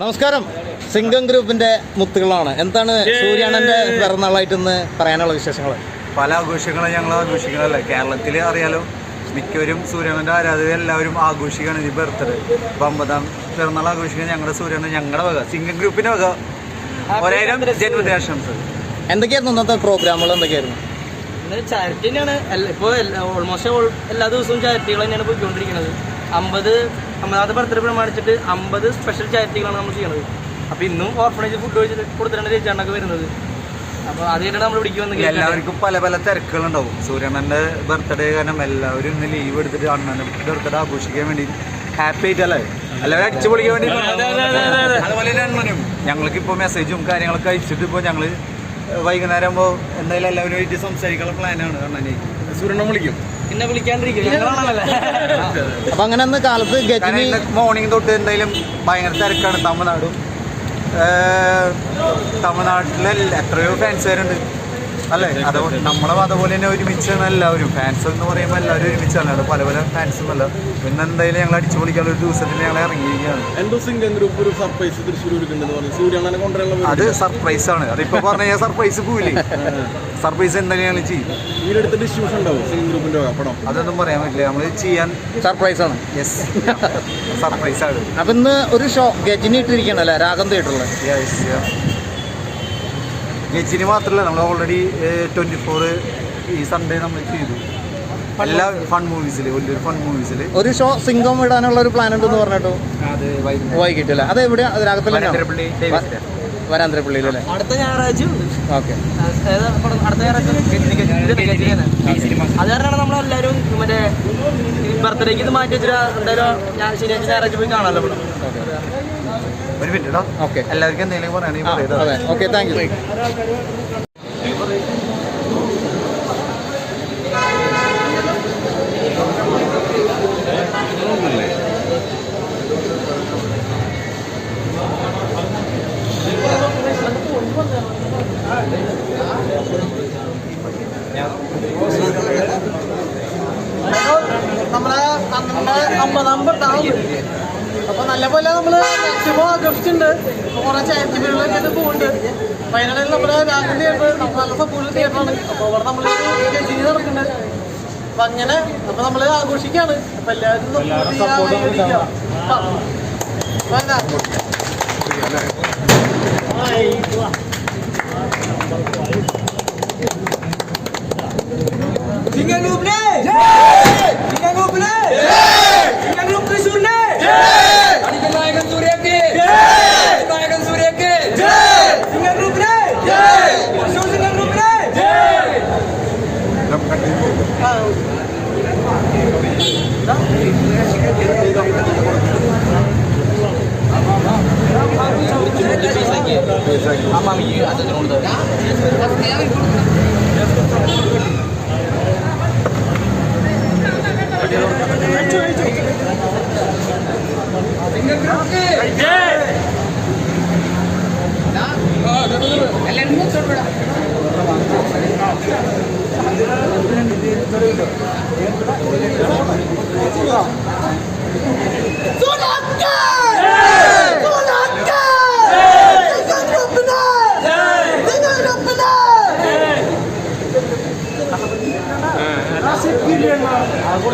നമസ്കാരം. സിംഗം ഗ്രൂപ്പിന്റെ മുത്തുകളാണ്. എന്താണ് സൂര്യാണന്റെ പിറന്നാളായിട്ട് ഇന്ന് പറയാനുള്ള വിശേഷങ്ങൾ പല ആഘോഷങ്ങളും ഞങ്ങൾ ആഘോഷിക്കണമല്ല കേരളത്തിൽ അറിയാലോ മിക്കവരും സൂര്യനന്റെ ആരാധകർ എല്ലാവരും ആഘോഷിക്കുകയാണ് ഈ ബർത്ത്ഡേ. അപ്പൊ അമ്പതാം പിറന്നാൾ ആഘോഷിക്കുന്ന ഞങ്ങളുടെ സൂര്യന ഞങ്ങളുടെ വക സിംഗം ഗ്രൂപ്പിന്റെ വക. ഒരായിരം ജന്മദിനാശംസകൾ എന്തൊക്കെയായിരുന്നു ഇന്നത്തെ പ്രോഗ്രാമുകൾ? എന്തൊക്കെയായിരുന്നു? ഇന്ന് ചാരിറ്റി തന്നെയാണ്. ഇപ്പോൾ ഓൾമോസ്റ്റ് എല്ലാ ദിവസവും ചാരിറ്റികൾ തന്നെയാണ് പോയിക്കൊണ്ടിരിക്കുന്നത്. അമ്പത് അമ്പതാമത്തെ ബർത്ത്ഡേ പ്രമാണിച്ചിട്ട് അമ്പത് സ്പെഷ്യൽ ചാരിറ്റികളാണ് നമ്മൾ ചെയ്യുന്നത്. അപ്പോൾ ഇന്നും ഓർഫണേജ് ഫുഡ് കഴിച്ചിട്ട് കൊടുത്തിട്ടാണ് ചേച്ചാണ്ടൊക്കെ വരുന്നത്. അപ്പോൾ ആദ്യമായിട്ടാണ് നമ്മൾ പിടിക്ക് എല്ലാവർക്കും പല പല തിരക്കുകളുണ്ടാവും. സൂര്യനന്റെ ബർത്ത്ഡേ കാരണം എല്ലാവരും ഇന്ന് ലീവ് എടുത്തിട്ട് അണ്ണന്റെ ബർത്ത്ഡേ ആഘോഷിക്കാൻ വേണ്ടി ഹാപ്പി ആയിട്ടല്ലേ? എല്ലാവരും അടിച്ചു പൊളിക്കാൻ വേണ്ടി അതുപോലെ ഞങ്ങൾക്ക് ഇപ്പോൾ മെസ്സേജും കാര്യങ്ങളൊക്കെ അയച്ചിട്ട് ഇപ്പോൾ ഞങ്ങൾ വൈകുന്നേരം ആകുമ്പോൾ എന്തായാലും എല്ലാവരും ആയിട്ട് സംസാരിക്കാനുള്ള പ്ലാനാണ് അണ്ണനെ. സൂര്യണ്ണം വിളിക്കും. പിന്നെ വിളിക്കാണ്ടിരിക്കും. അപ്പൊ അങ്ങനെ അന്ന് കാലത്ത് ഗജനി മോർണിംഗ് തൊട്ട് എന്തായാലും ഭയങ്കര തിരക്കാണ് തമിഴ്നാടും. തമിഴ്നാട്ടിലെ എത്രയോ ഫാൻസുകാരുണ്ട് അല്ലേ? അതുപോലെ നമ്മളെ അതുപോലെ തന്നെ ഒരുമിച്ചാണ് എല്ലാവരും. ഫാൻസ് എന്ന് പറയുമ്പോൾ എല്ലാവരും ഒരുമിച്ചാണ്. അത് പല പല ഫാൻസും അല്ല. പിന്നെ എന്തായാലും ഞങ്ങൾ അടിച്ചു പൊളിക്കാനുള്ള ഒരു ദിവസത്തിൽ ഞങ്ങൾ ഇറങ്ങിയിരിക്കുകയാണ്. എന്തോ സിംഗം ഗ്രൂപ്പ് ഒരു സർപ്രൈസ് തൃശ്ശൂർ അത് സർപ്രൈസ് ആണ്. അതിപ്പോ പറഞ്ഞ സർപ്രൈസ് പോയില്ലേ സർപ്രൈസ് എന്തൊക്കെയാണ് ചെയ്യും ഇതിനടുത്ത് ഡിസ്ട്രിബ്യൂഷൻ ഉണ്ടാവും. ഗ്രൂപ്പിന്റെ പടം അതൊന്നും പറയാൻ പറ്റില്ല. നമ്മൾ ചെയ്യാൻ സർപ്രൈസ് ആണ്. യെസ് സർപ്രൈസ് ആണ്. അപ്പൊ ഇന്ന് ഒരു ഷോ ഗജിനി ഇട്ടിരിക്കണല്ലേ രാഗം തിയേറ്ററിൽ യെസ് ഗജിനി മാത്രമല്ല നമ്മൾ ഓൾറെഡി ട്വന്റി ഫോർ ഈ സൺഡേ നമ്മൾ ചെയ്തു. എല്ലാ ഫൺ മൂവീസിൽ വലിയൊരു ഫൺ മൂവീസിൽ ഒരു ഷോ സിംഗം ഇടാനുള്ള ഒരു പ്ലാൻ ഉണ്ടെന്ന് പറഞ്ഞിട്ടോ അത് വൈകിട്ടില്ല അത് എവിടെയാ? രാഗത്തിൽ. വരാന്തരപ്പള്ളിയിൽ അല്ലേ അടുത്ത ഞായറാഴ്ച ഓക്കെ? അടുത്ത ഞായറാഴ്ച ഗജനിയാണ്. അത് കാരണമാണ് നമ്മളെല്ലാവരും മറ്റേ ബർത്ത്ഡേക്ക് ഇത് മാറ്റി വെച്ചിട്ട് എന്തായാലും ഞാൻ ശനിയാഴ്ച ഞായറാഴ്ച പോയി കാണാമല്ലോ ഇവിടെ. ഒരു മിനിറ്റ് ഓക്കെ. എല്ലാവർക്കും എന്തെങ്കിലും പറയുകയാണെങ്കിൽ പറയാം അതെ. ഓക്കെ താങ്ക് യു നമ്മളെ അമ്മയുടെ അമ്പതാം പിറന്നാളുണ്ട് അപ്പൊ നല്ലപോലെ നമ്മൾ മാക്സിമം ആഘോഷിച്ചിട്ടുണ്ട്. അപ്പൊ കുറെ ചാരിറ്റി പരിപാടികളൊക്കെ പോകുന്നുണ്ട് ഫൈനലിൽ നമ്മുടെ രാജ്യം തിയേറ്റർ നമുക്ക് നല്ല സപ്പോർട്ട് തിയേറ്ററാണ് അപ്പൊ അവിടെ നമ്മൾ ഗജനി നടക്കുന്നുണ്ട്. അപ്പൊ അങ്ങനെ അപ്പൊ നമ്മൾ ആഘോഷിക്കാണ്. അപ്പൊ എല്ലാവരും നമുക്ക് ചെയ്യാൻ ờ đó ಅಮ್ಮ ಈ ಅದ ನೋಡಿದ್ರೆ ಎಲ್ಲ ಮೂರು ಸೊಡ್ಬೇಡ Nasib giliran. Aku